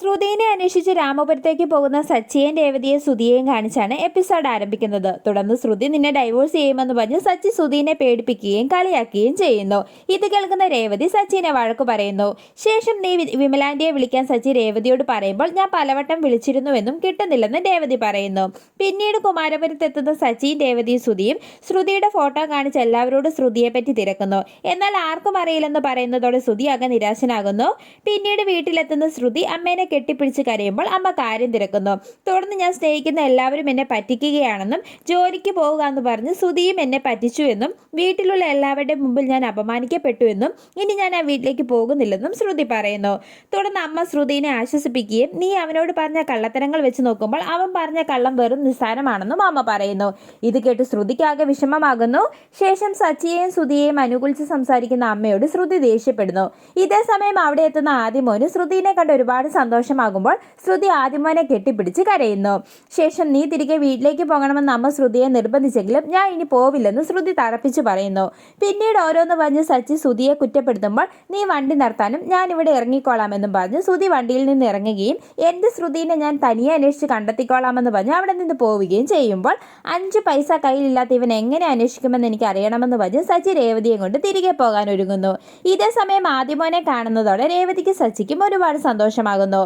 ശ്രുതിനെ അന്വേഷിച്ച് രാമപുരത്തേക്ക് പോകുന്ന സച്ചിയെയും രേവതിയെ ശ്രുതിയെയും കാണിച്ചാണ് എപ്പിസോഡ് ആരംഭിക്കുന്നത്. തുടർന്ന് ശ്രുതി നിന്നെ ഡൈവോഴ്സ് ചെയ്യുമെന്ന് പറഞ്ഞ് സച്ചി ശ്രുതിനെ പേടിപ്പിക്കുകയും കളിയാക്കുകയും ചെയ്യുന്നു. ഇത് കേൾക്കുന്ന രേവതി സച്ചിനെ വഴക്ക് പറയുന്നു. ശേഷം നീ വിമലാന്റിയെ വിളിക്കാൻ സച്ചി രേവതിയോട് പറയുമ്പോൾ ഞാൻ പലവട്ടം വിളിച്ചിരുന്നുവെന്നും കിട്ടുന്നില്ലെന്ന് രേവതി പറയുന്നു. പിന്നീട് കുമാരപുരത്തെത്തുന്ന സച്ചിയും രേവതിയും ശ്രുതിയും ശ്രുതിയുടെ ഫോട്ടോ കാണിച്ച് എല്ലാവരോടും ശ്രുതിയെ പറ്റി തിരക്കുന്നു. എന്നാൽ ആർക്കും അറിയില്ലെന്ന് പറയുന്നതോടെ ശ്രുതി ആകെ നിരാശനാകുന്നു. പിന്നീട് വീട്ടിലെത്തുന്ന ശ്രുതി അമ്മേനെ കെട്ടിപ്പിടിച്ച് കരയുമ്പോൾ അമ്മ കാര്യം തിരക്കുന്നു. തുടർന്ന് ഞാൻ സ്നേഹിക്കുന്ന എല്ലാവരും എന്നെ പറ്റിക്കുകയാണെന്നും ജോലിക്ക് പോവുക എന്ന് പറഞ്ഞ് സുധിയും എന്നെ പറ്റിച്ചുവെന്നും വീട്ടിലുള്ള എല്ലാവരുടെയും മുമ്പിൽ ഞാൻ അപമാനിക്കപ്പെട്ടുവെന്നും ഇനി ഞാൻ ആ വീട്ടിലേക്ക് പോകുന്നില്ലെന്നും ശ്രുതി പറയുന്നു. തുടർന്ന് അമ്മ ശ്രുതിനെ ആശ്വസിപ്പിക്കുകയും നീ അവനോട് പറഞ്ഞ കള്ളത്തരങ്ങൾ വെച്ച് നോക്കുമ്പോൾ അവൻ പറഞ്ഞ കള്ളം വെറും നിസ്സാരമാണെന്നും അമ്മ പറയുന്നു. ഇത് കേട്ട് ശ്രുതിക്കാകെ വിഷമമാകുന്നു. ശേഷം സച്ചിയെയും ശ്രുതിയെയും അനുകൂലിച്ച് സംസാരിക്കുന്ന അമ്മയോട് ശ്രുതി ദേഷ്യപ്പെടുന്നു. ഇതേ സമയം അവിടെ എത്തുന്ന ആദ്യമോന് ശ്രുതിനെ കണ്ട് ഒരുപാട് സന്തോഷമാകുമ്പോൾ ശ്രുതി ആദ്യമോനെ കെട്ടിപ്പിടിച്ച് കരയുന്നു. ശേഷം നീ തിരികെ വീട്ടിലേക്ക് പോകണമെന്ന് അമ്മ ശ്രുതിയെ നിർബന്ധിച്ചെങ്കിലും ഞാൻ ഇനി പോവില്ലെന്ന് ശ്രുതി തറപ്പിച്ചു പറയുന്നു. പിന്നീട് ഓരോന്ന് പറഞ്ഞ് സച്ചി ശ്രുതിയെ കുറ്റപ്പെടുത്തുമ്പോൾ നീ വണ്ടി നിർത്താനും ഞാൻ ഇവിടെ ഇറങ്ങിക്കോളാമെന്നും പറഞ്ഞ് ശ്രുതി വണ്ടിയിൽ നിന്ന് ഇറങ്ങുകയും എന്റെ ശ്രുതിനെ ഞാൻ തനിയെ അന്വേഷിച്ച് കണ്ടെത്തിക്കോളാമെന്ന് പറഞ്ഞ് അവിടെ നിന്ന് പോവുകയും ചെയ്യുമ്പോൾ അഞ്ച് പൈസ കയ്യിലില്ലാത്ത ഇവൻ എങ്ങനെ അന്വേഷിക്കുമെന്ന് എനിക്ക് അറിയണമെന്ന് പറഞ്ഞ് സച്ചി രേവതിയെ കൊണ്ട് തിരികെ പോകാൻ ഒരുങ്ങുന്നു. ഇതേ സമയം ആദ്യമോനെ കാണുന്നതോടെ രേവതിക്ക് സച്ചിക്കും ഒരുപാട് സന്തോഷമാകുന്നു.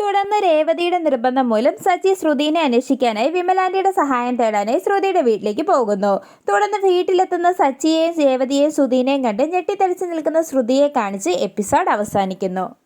തുടർന്ന് രേവതിയുടെ നിർബന്ധം മൂലം സച്ചി ശ്രുതിനെ അന്വേഷിക്കാനായി വിമലാന്റിയുടെ സഹായം തേടാനായി ശ്രുതിയുടെ വീട്ടിലേക്ക് പോകുന്നു. തുടർന്ന് വീട്ടിലെത്തുന്ന സച്ചിയെയും രേവതിയെയും ശ്രുതിനെയും കണ്ട് ഞെട്ടിത്തെറിച്ച് നിൽക്കുന്ന ശ്രുതിയെ കാണിച്ച് എപ്പിസോഡ് അവസാനിക്കുന്നു.